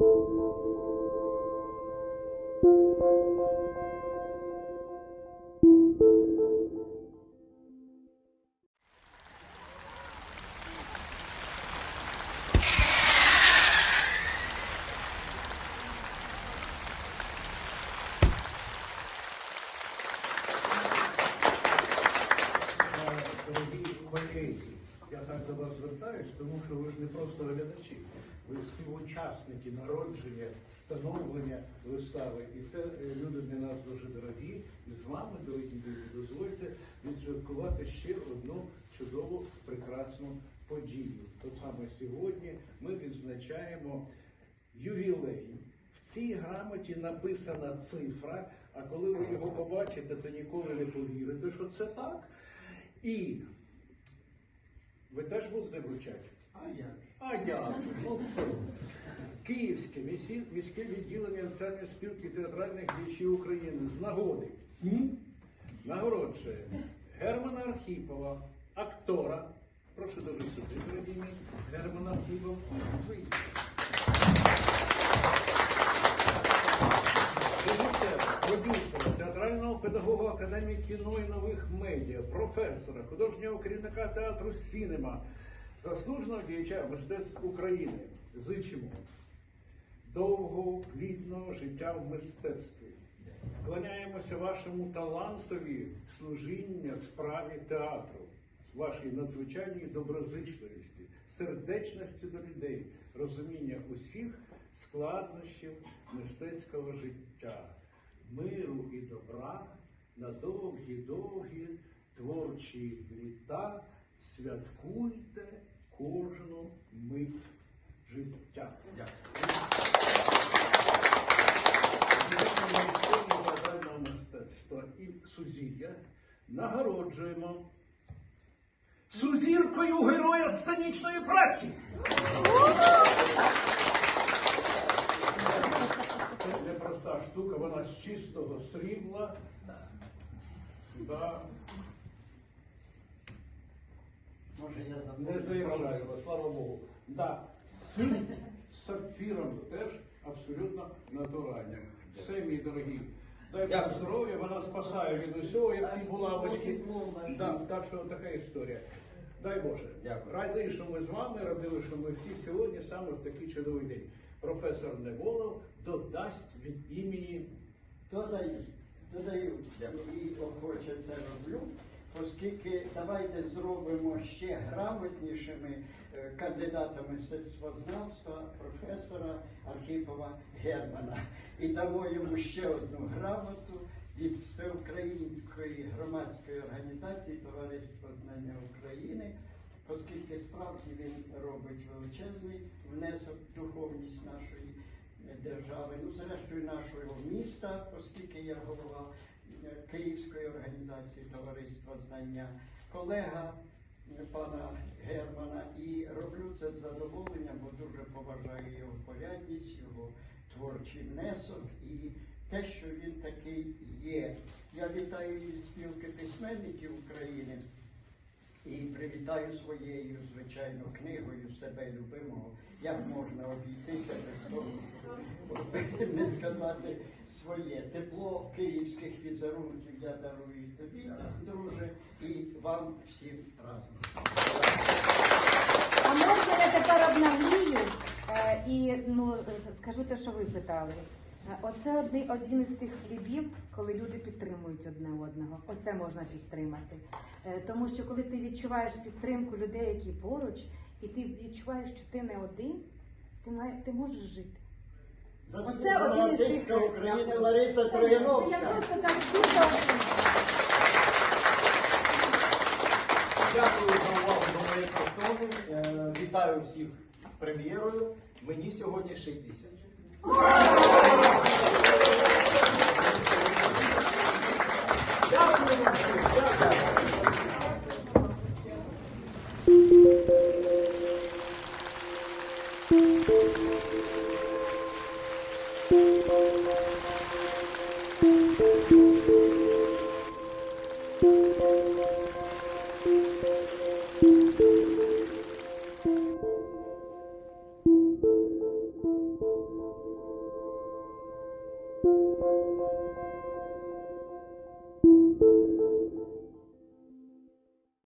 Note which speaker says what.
Speaker 1: Дорогі вас звертаюсь, тому що ви ж не просто глядачі, ви співучасники народження, становлення вистави. І це е, люди для нас дуже дорогі. І з вами, дорогі друзі, дозвольте відсвяткувати ще одну чудову, прекрасну подію. От саме сьогодні ми відзначаємо ювілей. В цій грамоті написана цифра, а коли ви його побачите, то ніколи не повірите, що це так. І теж будете вручати?
Speaker 2: А як?
Speaker 1: А я ну все. Київське міське, відділення Національної спілки театральних діячів України з нагоди нагороджує Германа Архіпова, актора. Прошу дуже сюди, дорогі мій, Герман педагога Академії кіно і нових медіа, професора, художнього керівника театру Сінема, заслуженого діяча мистецтв України. Зичимо довгого, плідного життя в мистецтві. Вклоняємося вашому талантові служіння справі театру, вашій надзвичайній доброзичливості, сердечності до людей, розуміння усіх складнощів мистецького життя, миру і добра на довгі-довгі творчі літа. Святкуйте кожну мить життя. Театрального мистецтва і Сузір'я нагороджуємо Сузіркою героя сценічної праці. Вона з чистого срібла. Да.
Speaker 2: Може я
Speaker 1: Не
Speaker 2: забув?
Speaker 1: заїжджаємо, слава Богу. Да. Син з сапфіром теж абсолютно натуральним. Все, мій дорогі. Дай Бог здоров'я, вона спасає від усього, як ці булавочки. Да, так що така історія. Дай Боже.
Speaker 3: Дякую.
Speaker 1: Радий, що ми з вами, радили, що ми всі сьогодні саме в такий чудовий день. Професор Неволов додасть від імені
Speaker 2: Додаю, додаю
Speaker 3: Дякую.
Speaker 2: і охоче це роблю, оскільки давайте зробимо ще грамотнішими е, кандидата професора Архіпова Германа. І дамо йому ще одну грамоту від Всеукраїнської громадської організації Товариство знання України, оскільки справді він робить величезний внесок в духовність нашої держави, ну зрештою нашого міста, оскільки я голова е, Київської організації Товариства Знання, колега пана Германа, і роблю це з задоволенням, бо дуже поважаю його порядність, його творчий внесок і те, що він такий є. Я вітаю від спілки письменників України. І привітаю своєю, звичайно, книгою себе любимого, як можна обійтися без того, щоб не сказати своє. Тепло київських візерунків я дарую тобі, друже, і вам всім разом.
Speaker 4: А можна я тепер обнаглію е, і ну, скажу те, що ви питали. Е, Оце один, один із тих хлібів, коли люди підтримують одне одного. Оце можна підтримати. Е, Тому що коли ти відчуваєш підтримку людей, які поруч, і ти відчуваєш, що ти не один, ти, має, ти можеш жити. Оце один із тих
Speaker 2: України Лариса
Speaker 4: Це я просто так дуже.
Speaker 3: Дякую за увагу до моєї персони. Е, Вітаю всіх з прем'єрою. Мені сьогодні 60. Thank you.